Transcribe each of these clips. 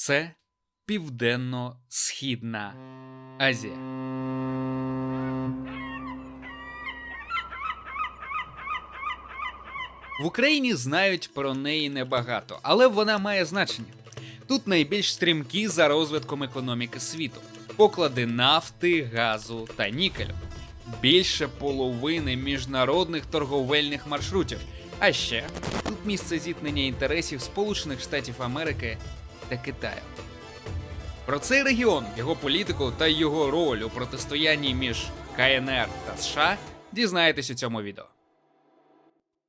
Це Південно-Східна Азія. В Україні знають про неї небагато, але вона має значення. Тут найбільш стрімкі за розвитком економіки світу, поклади нафти, газу та нікелю. Більше половини міжнародних торговельних маршрутів. А ще тут місце зіткнення інтересів Сполучених Штатів Америки та Китаю. Про цей регіон, його політику та його роль у протистоянні між КНР та США дізнаєтесь у цьому відео.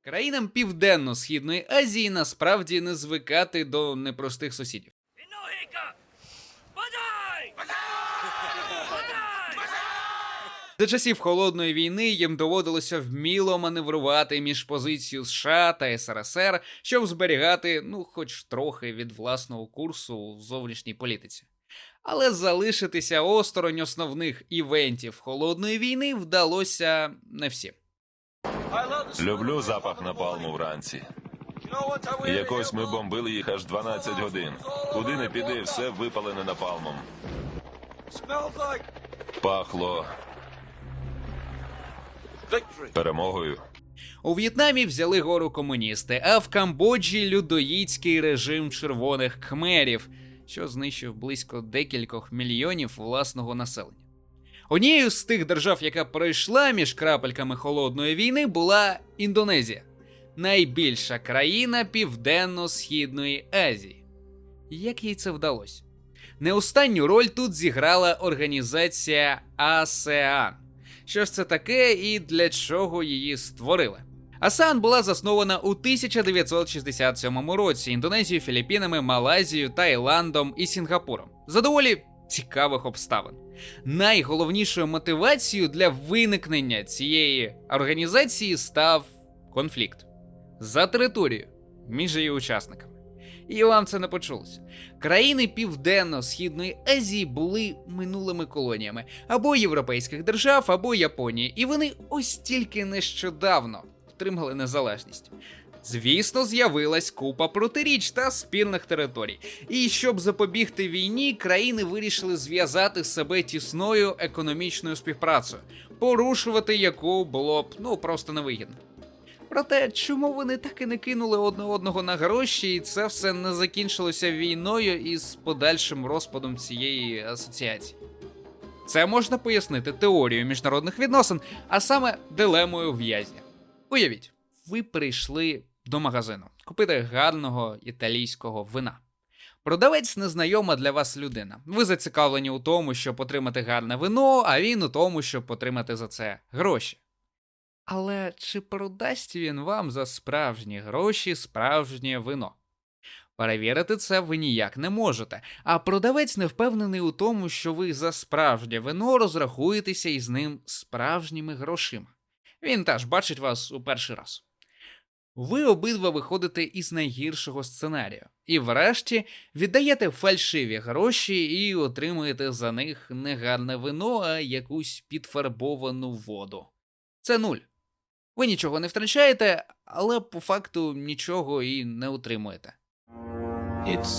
Країнам Південно-Східної Азії насправді не звикати до непростих сусідів. За часів холодної війни їм доводилося вміло маневрувати між позицією США та СРСР, щоб зберігати, ну, хоч трохи від власного курсу у зовнішній політиці. Але залишитися осторонь основних івентів холодної війни вдалося не всім. Люблю запах напалму вранці. Якось ми бомбили їх аж 12 годин. Куди не піди, все випалене напалмом. Пахло перемогою. У В'єтнамі взяли гору комуністи, а в Камбоджі людоїдський режим червоних кхмерів, що знищив близько декількох мільйонів власного населення. Однією з тих держав, яка пройшла між крапельками холодної війни, була Індонезія, найбільша країна Південно-Східної Азії. Як їй це вдалося? Не останню роль тут зіграла організація АСЕАН. Що ж це таке і для чого її створили? АСЕАН була заснована у 1967 році Індонезією, Філіппінами, Малайзією, Таїландом і Сінгапуром. За доволі цікавих обставин. Найголовнішою мотивацією для виникнення цієї організації став конфлікт за територію між її учасниками. І вам це не почулося. Країни Південно-Східної Азії були минулими колоніями або європейських держав, або Японії, і вони ось тільки нещодавно отримали незалежність. Звісно, з'явилась купа протиріч та спільних територій. І щоб запобігти війні, країни вирішили зв'язати себе тісною економічною співпрацею, порушувати яку було б ну просто невигідно. Проте, чому вони так і не кинули одне одного на гроші, і це все не закінчилося війною із подальшим розпадом цієї асоціації? Це можна пояснити теорією міжнародних відносин, а саме дилемою в'язня. Уявіть, ви прийшли до магазину купити гарного італійського вина. Продавець незнайома для вас людина. Ви зацікавлені у тому, щоб отримати гарне вино, а він у тому, щоб отримати за це гроші. Але чи продасть він вам за справжні гроші справжнє вино? Перевірити це ви ніяк не можете, а продавець не впевнений у тому, що ви за справжнє вино розрахуєтеся із ним справжніми грошима. Він теж бачить вас у перший раз. Ви обидва виходите із найгіршого сценарію, і врешті віддаєте фальшиві гроші і отримуєте за них не гарне вино, а якусь підфарбовану воду. Це нуль. Ви нічого не втрачаєте, але по факту нічого і не отримуєте.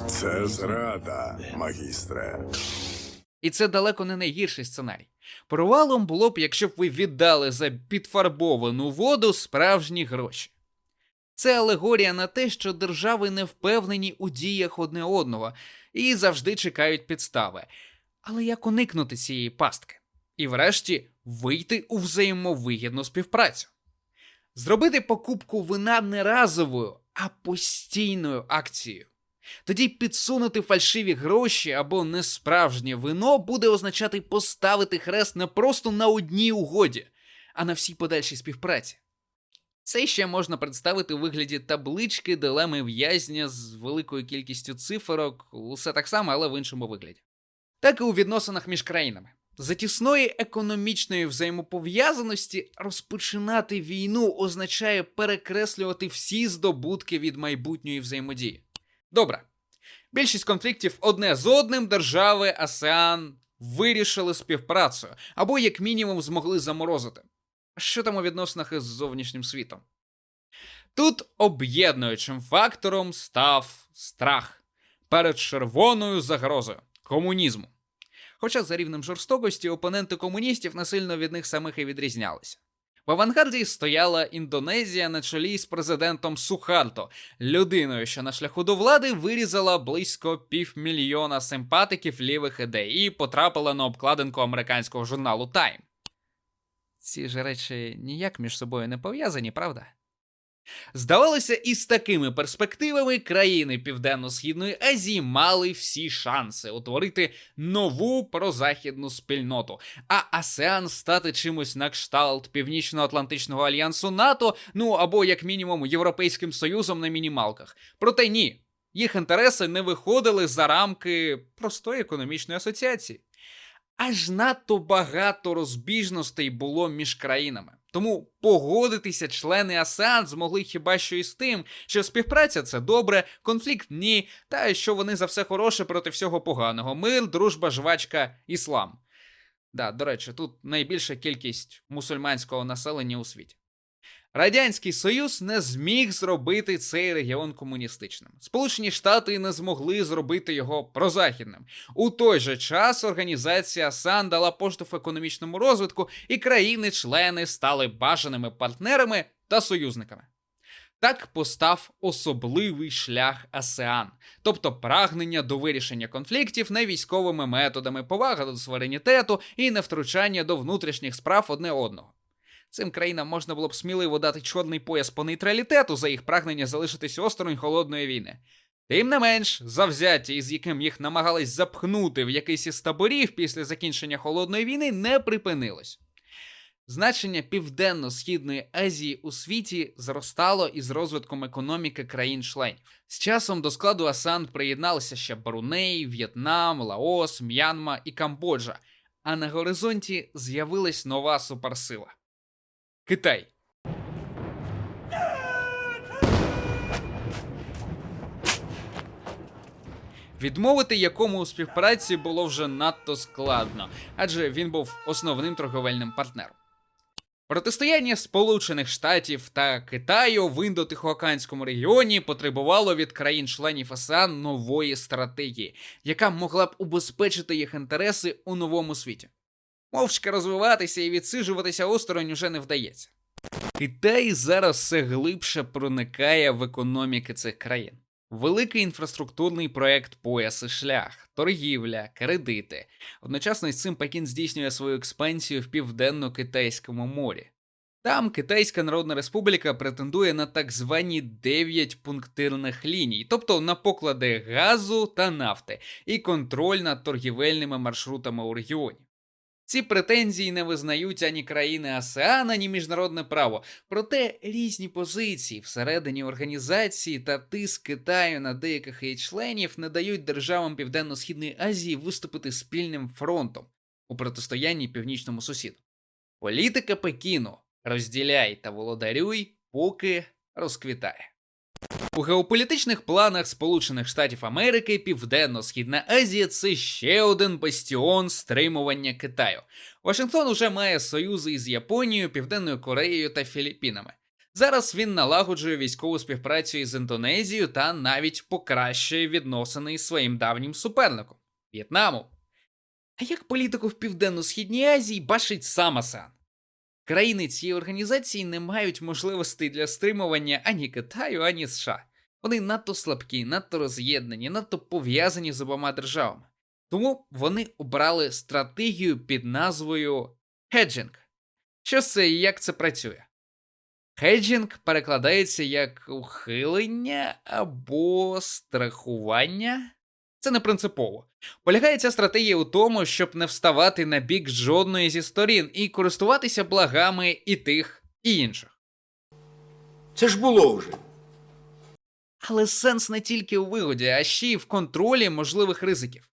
Це зрада, магістре. І це далеко не найгірший сценарій. Провалом було б, якщо б ви віддали за підфарбовану воду справжні гроші. Це алегорія на те, що держави не впевнені у діях одне одного і завжди чекають підстави. Але як уникнути цієї пастки? І врешті вийти у взаємовигідну співпрацю. Зробити покупку вина не разовою, а постійною акцією. Тоді підсунути фальшиві гроші або несправжнє вино буде означати поставити хрест не просто на одній угоді, а на всій подальшій співпраці. Це ще можна представити у вигляді таблички дилеми в'язня з великою кількістю циферок, усе так само, але в іншому вигляді. Так і у відносинах між країнами. За тісної економічної взаємопов'язаності розпочинати війну означає перекреслювати всі здобутки від майбутньої взаємодії. Добре. Більшість конфліктів одне з одним держави АСЕАН вирішили співпрацею або, як мінімум, змогли заморозити. Що там у відносинах із зовнішнім світом? Тут об'єднуючим фактором став страх. перед червоною загрозою комунізму. Хоча за рівнем жорстокості опоненти комуністів не сильно від них самих і відрізнялися. В авангарді стояла Індонезія на чолі з президентом Сухарто, людиною, що на шляху до влади вирізала близько півмільйона симпатиків лівих ідей і потрапила на обкладинку американського журналу Time. Ці ж речі ніяк між собою не пов'язані, правда? Здавалося, із такими перспективами країни Південно-Східної Азії мали всі шанси утворити нову прозахідну спільноту, а АСЕАН стати чимось на кшталт Північно-Атлантичного альянсу НАТО, ну або як мінімум Європейським Союзом на мінімалках. Проте ні, їх інтереси не виходили за рамки простої економічної асоціації. Аж надто багато розбіжностей було між країнами. Тому погодитися члени АСЕАН змогли хіба що із тим, що співпраця це добре, конфлікт ні, та що вони за все хороше проти всього поганого. Мир, дружба, жвачка, іслам. Да, до речі, тут найбільша кількість мусульманського населення у світі. Радянський Союз не зміг зробити цей регіон комуністичним. Сполучені Штати не змогли зробити його прозахідним. У той же час організація САН дала поштовх економічному розвитку, і країни-члени стали бажаними партнерами та союзниками. Так постав особливий шлях АСЕАН, тобто прагнення до вирішення конфліктів не військовими методами, повага до суверенітету і невтручання до внутрішніх справ одне одного. Цим країнам можна було б сміливо дати чорний пояс по нейтралітету за їх прагнення залишитись осторонь холодної війни. Тим не менш, завзяття, із яким їх намагались запхнути в якийсь із таборів після закінчення холодної війни, не припинилось. Значення Південно-Східної Азії у світі зростало із розвитком економіки країн-членів. З часом до складу АСАН приєдналися ще Бруней, В'єтнам, Лаос, М'янма і Камбоджа, а на горизонті з'явилась нова суперсила Китай. Відмовити якому у співпраці було вже надто складно, адже він був основним торговельним партнером. Протистояння Сполучених Штатів та Китаю в індотихоокеанському регіоні потребувало від країн-членів АСЕАН нової стратегії, яка могла б убезпечити їх інтереси у новому світі. Мовчки розвиватися і відсиджуватися осторонь уже не вдається. Китай зараз все глибше проникає в економіки цих країн. Великий інфраструктурний проект пояс і шлях, торгівля, кредити. Одночасно із цим Пекін здійснює свою експансію в південно-китайському морі. Там Китайська Народна Республіка претендує на так звані 9 пунктирних ліній, тобто на поклади газу та нафти, і контроль над торгівельними маршрутами у регіоні. Ці претензії не визнають ані країни АСЕАН, ані міжнародне право. Проте різні позиції всередині організації та тиск Китаю на деяких її членів не дають державам Південно-Східної Азії виступити спільним фронтом у протистоянні північному сусіду. Політика Пекіну розділяй та володарюй, поки розквітає. У геополітичних планах Сполучених Штатів Америки Південно-Східна Азія це ще один бастіон стримування Китаю. Вашингтон уже має союзи із Японією, Південною Кореєю та Філіппінами. Зараз він налагоджує військову співпрацю із Індонезією та навіть покращує відносини із своїм давнім суперником В'єтнамом. А як політику в Південно-Східній Азії бачить сам Асан? Країни цієї організації не мають можливостей для стримування ані Китаю, ані США. Вони надто слабкі, надто роз'єднані, надто пов'язані з обома державами. Тому вони обрали стратегію під назвою хеджинг. Що це і як це працює? Хеджинг перекладається як ухилення або страхування. Це не принципово. Полягає ця стратегія у тому, щоб не вставати на бік жодної зі сторін і користуватися благами і тих, і інших. Це ж було вже. Але сенс не тільки у вигоді, а ще й в контролі можливих ризиків.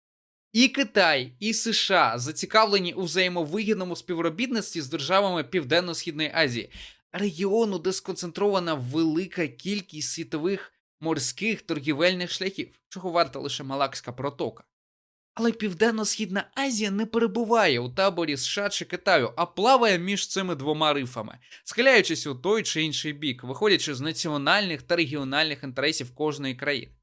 І Китай, і США зацікавлені у взаємовигідному співробітництві з державами Південно-Східної Азії, регіону, де сконцентрована велика кількість світових морських торгівельних шляхів, чого варта лише Малакська протока. Але Південно-Східна Азія не перебуває у таборі США чи Китаю, а плаває між цими двома рифами, схиляючись у той чи інший бік, виходячи з національних та регіональних інтересів кожної країни.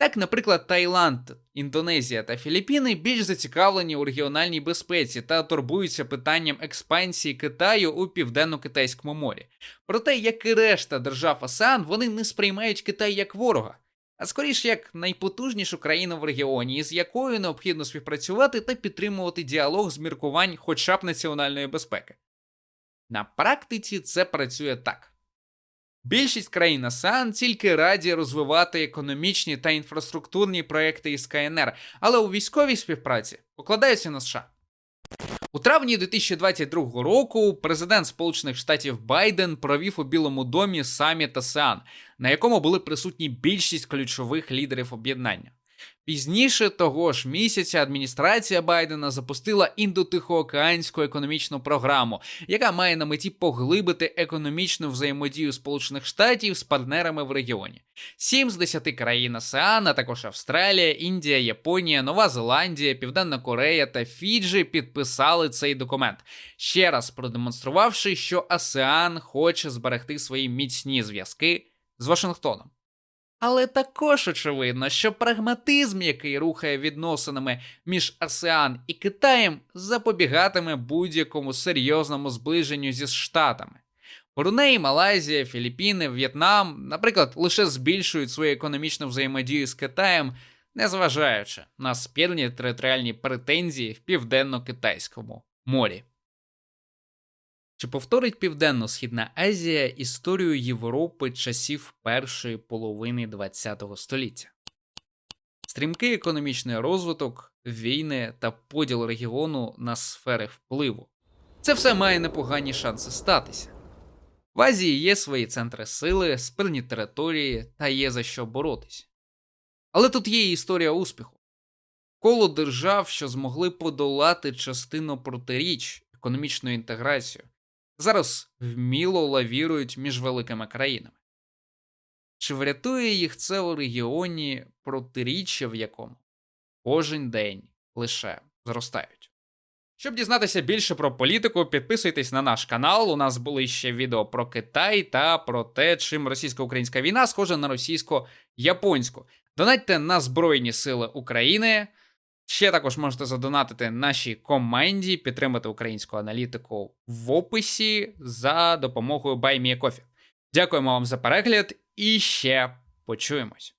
Так, наприклад, Таїланд, Індонезія та Філіппіни більш зацікавлені у регіональній безпеці та турбуються питанням експансії Китаю у південно-китайському морі. Проте, як і решта держав АСЕАН, вони не сприймають Китай як ворога, а скоріш як найпотужнішу країну в регіоні, з якою необхідно співпрацювати та підтримувати діалог з міркувань хоча б національної безпеки. На практиці це працює так. Більшість країн АСЕАН тільки раді розвивати економічні та інфраструктурні проекти із КНР, але у військовій співпраці покладаються на США. У травні 2022 року президент Сполучених Штатів Байден провів у Білому домі саміт АСЕАН, на якому були присутні більшість ключових лідерів об'єднання. Пізніше того ж місяця адміністрація Байдена запустила індотихоокеанську економічну програму, яка має на меті поглибити економічну взаємодію Сполучених Штатів з партнерами в регіоні. Сім з десяти країн АСЕАН, а також Австралія, Індія, Японія, Нова Зеландія, Південна Корея та Фіджі підписали цей документ, ще раз продемонструвавши, що АСЕАН хоче зберегти свої міцні зв'язки з Вашингтоном. Але також очевидно, що прагматизм, який рухає відносинами між АСЕАН і Китаєм, запобігатиме будь-якому серйозному зближенню зі Штатами. Бруней, Малайзія, Філіппіни, В'єтнам, наприклад, лише збільшують свою економічну взаємодію з Китаєм, незважаючи на спірні територіальні претензії в південно-китайському морі. Чи повторить Південно-Східна Азія історію Європи часів першої половини ХХ століття? Стрімкий економічний розвиток, війни та поділ регіону на сфери впливу. Це все має непогані шанси статися. В Азії є свої центри сили, спирні території та є за що боротись. Але тут є і історія успіху. Коло держав, що змогли подолати частину протиріч, економічну інтеграцію, зараз вміло лавірують між великими країнами. Чи врятує їх це у регіоні протиріччя, в якому кожен день лише зростають? Щоб дізнатися більше про політику, підписуйтесь на наш канал. У нас були ще відео про Китай та про те, чим російсько-українська війна схожа на російсько-японську. Донатьте на Збройні Сили України. Ще також можете задонатити нашій команді, підтримати українську аналітику в описі за допомогою BuyMeACoffee. Дякуємо вам за перегляд і ще почуємось.